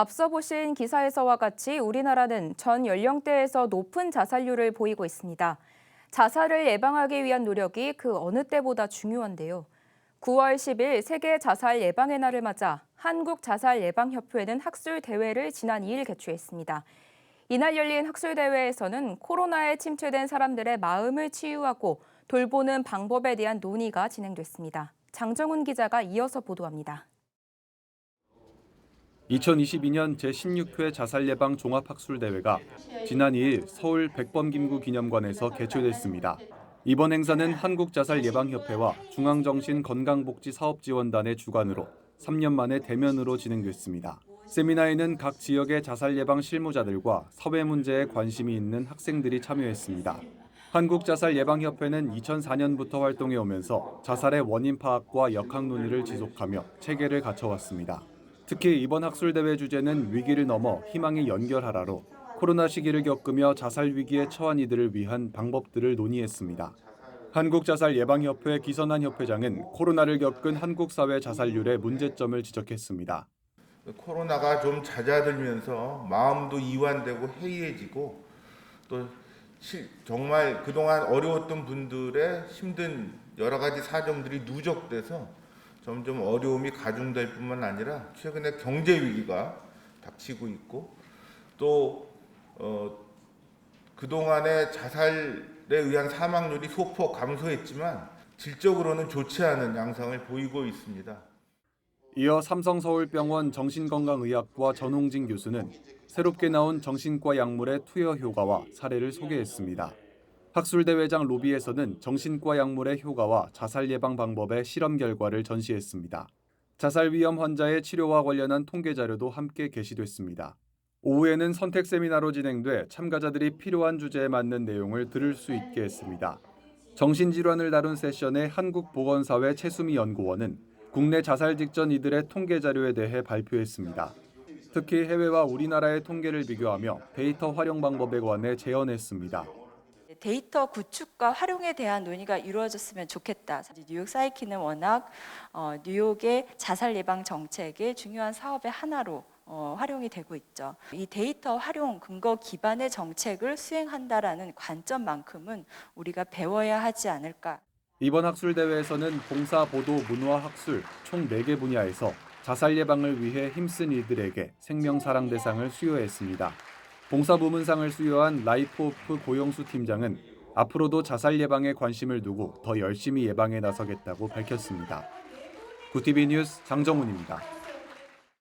앞서 보신 기사에서와 같이 우리나라는 전 연령대에서 높은 자살률을 보이고 있습니다. 자살을 예방하기 위한 노력이 그 어느 때보다 중요한데요. 9월 10일 세계 자살 예방의 날을 맞아 한국 자살 예방 협회는 학술 대회를 지난 2일 개최했습니다. 이날 열린 학술 대회에서는 코로나에 침체된 사람들의 마음을 치유하고 돌보는 방법에 대한 논의가 진행됐습니다. 장정훈 기자가 이어서 보도합니다. 2022년 제16회 자살 예방 종합학술 대회가 지난 2일 서울 백범김구 기념관에서 개최됐습니다. 이번 행사는 한국자살예방협회와 중앙정신건강복지사업지원단의 주관으로 3년 만에 대면으로 진행됐습니다. 세미나에는 각 지역의 자살 예방 실무자들과 사회 문제에 관심이 있는 학생들이 참여했습니다. 한국자살예방협회는 2004년부터 활동해 오면서 자살의 원인 파악과 역학 논의를 지속하며 체계를 갖춰왔습니다. 특히 이번 학술 대회 주제는 위기를 넘어 희망에 연결하라로 코로나 시기를 겪으며 자살 위기에 처한 이들을 위한 방법들을 논의했습니다. 한국자살예방협회 기선한 협회장은 코로나를 겪은 한국 사회 자살률의 문제점을 지적했습니다. 코로나가 좀 잦아들면서 마음도 이완되고 해이해지고 또 실- 정말 그동안 어려웠던 분들의 힘든 여러 가지 사정들이 누적돼서 점점 어려움이 가중될 뿐만 아니라 최근에 경제 위기가 닥치고 있고 또 어, 그동안의 자살에 의한 사망률이 소폭 감소했지만 질적으로는 좋지 않은 양상을 보이고 있습니다. 이어 삼성서울병원 정신건강의학과 전홍진 교수는 새롭게 나온 정신과 약물의 투여 효과와 사례를 소개했습니다. 학술대회장 로비에서는 정신과 약물의 효과와 자살 예방 방법의 실험 결과를 전시했습니다. 자살 위험 환자의 치료와 관련한 통계 자료도 함께 게시됐습니다. 오후에는 선택 세미나로 진행돼 참가자들이 필요한 주제에 맞는 내용을 들을 수 있게 했습니다. 정신질환을 다룬 세션의 한국보건사회 최수미 연구원은 국내 자살 직전 이들의 통계 자료에 대해 발표했습니다. 특히 해외와 우리나라의 통계를 비교하며 데이터 활용 방법에 관해 제언했습니다. 데이터 구축과 활용에 대한 논의가 이루어졌으면 좋겠다. 뉴욕 사이키는 워낙 어, 뉴욕의 자살 예방 정책의 중요한 사업의 하나로 어, 활용이 되고 있죠. 이 데이터 활용 근거 기반의 정책을 수행한다라는 관점만큼은 우리가 배워야 하지 않을까. 이번 학술 대회에서는 봉사, 보도, 문화, 학술 총 4개 분야에서 자살 예방을 위해 힘쓴 이들에게 생명사랑 대상을 수여했습니다. 봉사 부문상을 수여한 라이프오프 고영수 팀장은 앞으로도 자살 예방에 관심을 두고 더 열심히 예방에 나서겠다고 밝혔습니다. 구티비 뉴스 장정훈입니다.